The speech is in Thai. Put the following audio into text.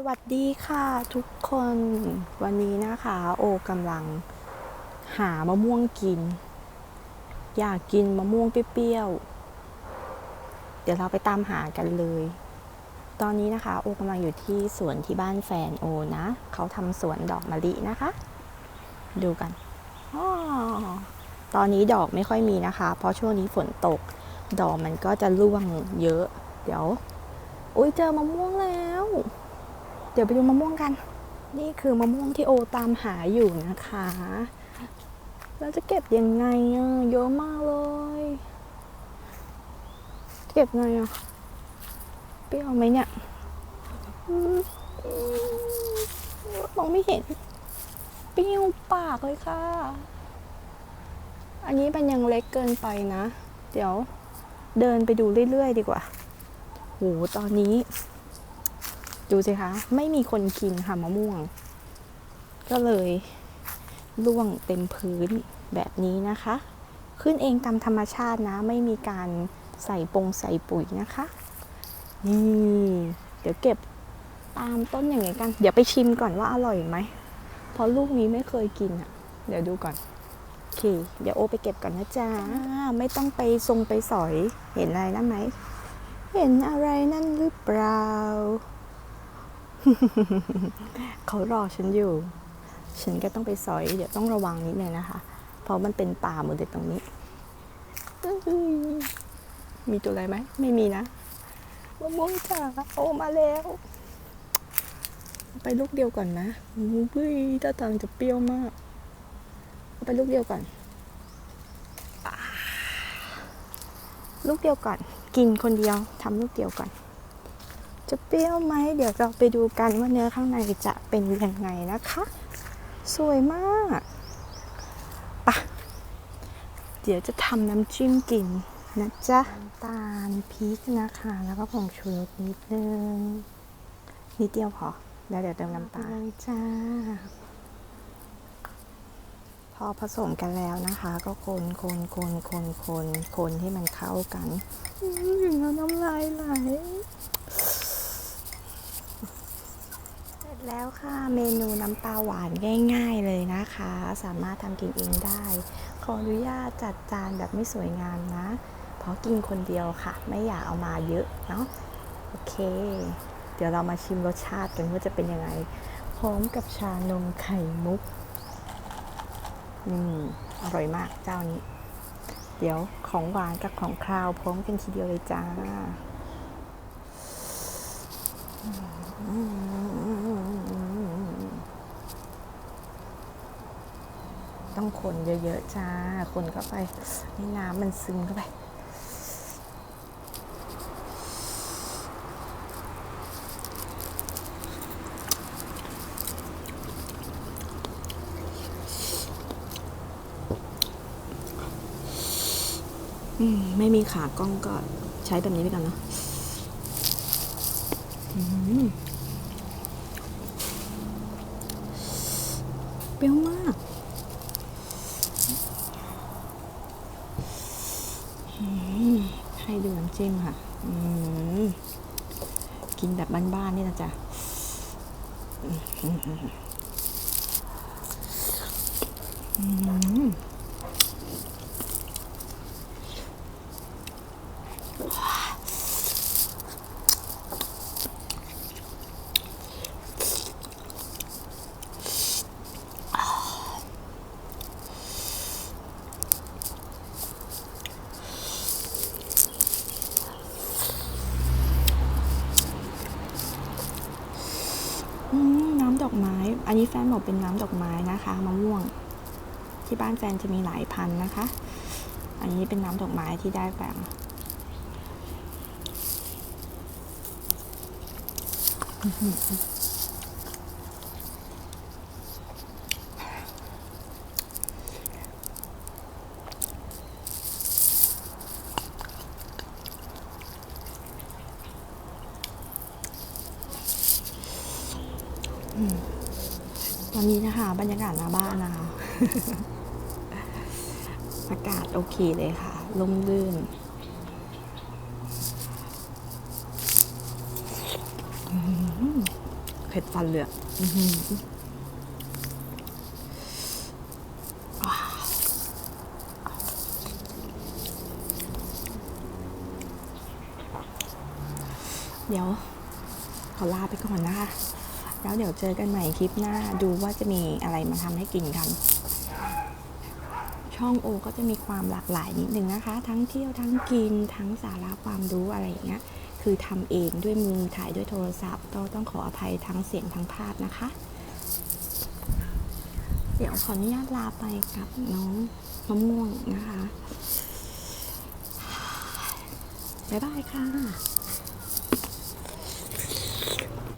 สวัสดีค่ะทุกคนวันนี้นะคะ โอกำลังหามะม่วงกิน อยากกินมะม่วงเปรี้ยวๆเดี๋ยวเราไปตามหากันเลย ตอนนี้นะคะ โอกำลังอยู่ที่สวนที่บ้านแฟนโอนะ เขาทำสวนดอกมะลินะคะ ดูกันอตอนนี้ดอกไม่ค่อยมีนะคะ เพราะช่วงนี้ฝนตก ดอกมันก็จะร่วงเยอะ เดี๋ยว อุ้ยเจอมะม่วงแล้ว ดี๋ยวไปดูมะม่วงกัน นี่คือมะม่วงที่โอตามหาอยู่นะคะแล้วจะเก็บยังไงอะเยอะมากเลย เก็บไงอะเปรี้ยวไหมเนี่ยมอืมมองไม่เห็น เปรี้ยวปากเลยค่ะ อันนี้มันยังเล็กเกินไปนะ เดี๋ยวเดินไปดูเรื่อยๆดีกว่า โห ตอนนี้ ดูสิคะ ไม่มีคนกินค่ะมะม่วง ก็เลยร่วงเต็มพื้นแบบนี้นะคะ ขึ้นเองตามธรรมชาตินะ ไม่มีการใส่ปงใส่ปุ๋ยนะคะ นี่ เดี๋ยวเก็บตามต้นอย่างไงกัน เดี๋ยวไปชิมก่อนว่าอร่อยไหม เพราะลูกนี้ไม่เคยกินอะ เดี๋ยวดูก่อน โอเค เดี๋ยวโอไปเก็บก่อนนะจ๊ะ ไม่ต้องไปทรงไปสอย เห็นอะไรนั่นไหม เห็นอะไรนั่นหรือเปล่า เขารอฉันอยู่ ฉันก็ต้องไปสอย เดี๋ยวต้องระวังนิดนึงนะคะ เพราะมันเป็นป่าหมดเลยตรงนี้ มีตัวอะไรไหม ไม่มีนะมะม่วงจ๋าโอมาแล้ว ไปลูกเดียวก่อนนะอุ้ยถ้าทางจะเปรี้ยวมาก ไปลูกเดียวก่อน ลูกเดียวก่อน กินคนเดียวทำลูกเดียวก่อน จะเปรี้ยวไหมเดี๋ยวเราไปดูกันว่าเนื้อข้างในจะเป็นยังไงนะคะ สวยมากปะเดี๋ยวจะทำน้ำจิ้มกินนะจ๊ะน้ำตาลพริกนะคะ แล้วก็ผงชูรสนิดนึงนิดเดียวพอแล้วเดี๋ยวเติมน้ำตาลจ้า พอผสมกันแล้วนะคะ ก็คนคนคนคนคนคนให้มันเข้ากันอื้อแล้วน้ำลายไหล เสร็จ แล้วค่ะเมนูน้ำปลาหวานง่าย ๆเลยนะคะ สามารถทำกินเองได้ ขออนุญาตจัดจานแบบไม่สวยงามนะ เพราะกินคนเดียวค่ะ ไม่อยากเอามาเยอะเนาะโอเค เดี๋ยวเรามาชิมรสชาติกันว่าจะเป็นยังไงพร้อมกับชานมไข่มุกนี่อร่อยมากเจ้านี้ เดี๋ยวของหวานกับของคราวพร้อมกันทีเดียวเลยจ้า ต้องคนเยอะๆจ้า คนเข้าไปให้น้ำมันซึมเข้าไป ไม่มีขากล้องก็ใช้แบบนี้ไปก่อนเนาะเปรี้ยวมาก อืมให้ดูน้ำ จิ้มค่ะกินแบบบ้านๆนี่นะจ๊ะอืมอืมอืมอืม อืมน้ำดอกไม้ อันนี้แฟนบอกเป็นน้ำดอกไม้นะคะมะม่วง ที่บ้านแฟนจะมีหลายพันนะคะ อันนี้เป็นน้ำดอกไม้ที่ได้แบบต อนนี้นะคะ บรรยากาศหน้าบ้านนะคะ อากาศโอเคเลยค่ะลมลื่นอืมโอเคผ็ดฟันเลยอะอื้อหือว้าวเดี๋ยว ขอลาไปก่อนนะคะ แล้วเดี๋ยวเจอกันใหม่คลิปหน้าดูว่าจะมีอะไรมาทำให้กินกัน ช่องโอก็จะมีความหลากหลายนิดนึงนะคะ ทั้งเที่ยวทั้งกินทั้งสาระความรู้อะไรอย่างเงี้ยคือทำเองด้วยมือถ่ายด้วยโทรศัพท์ต้องขออภัยทั้งเสียงทั้งภาพนะคะ เดี๋ยวขออนุญาตลาไปกับน้องมะม่วงนะคะบ๊ายบายค่ะ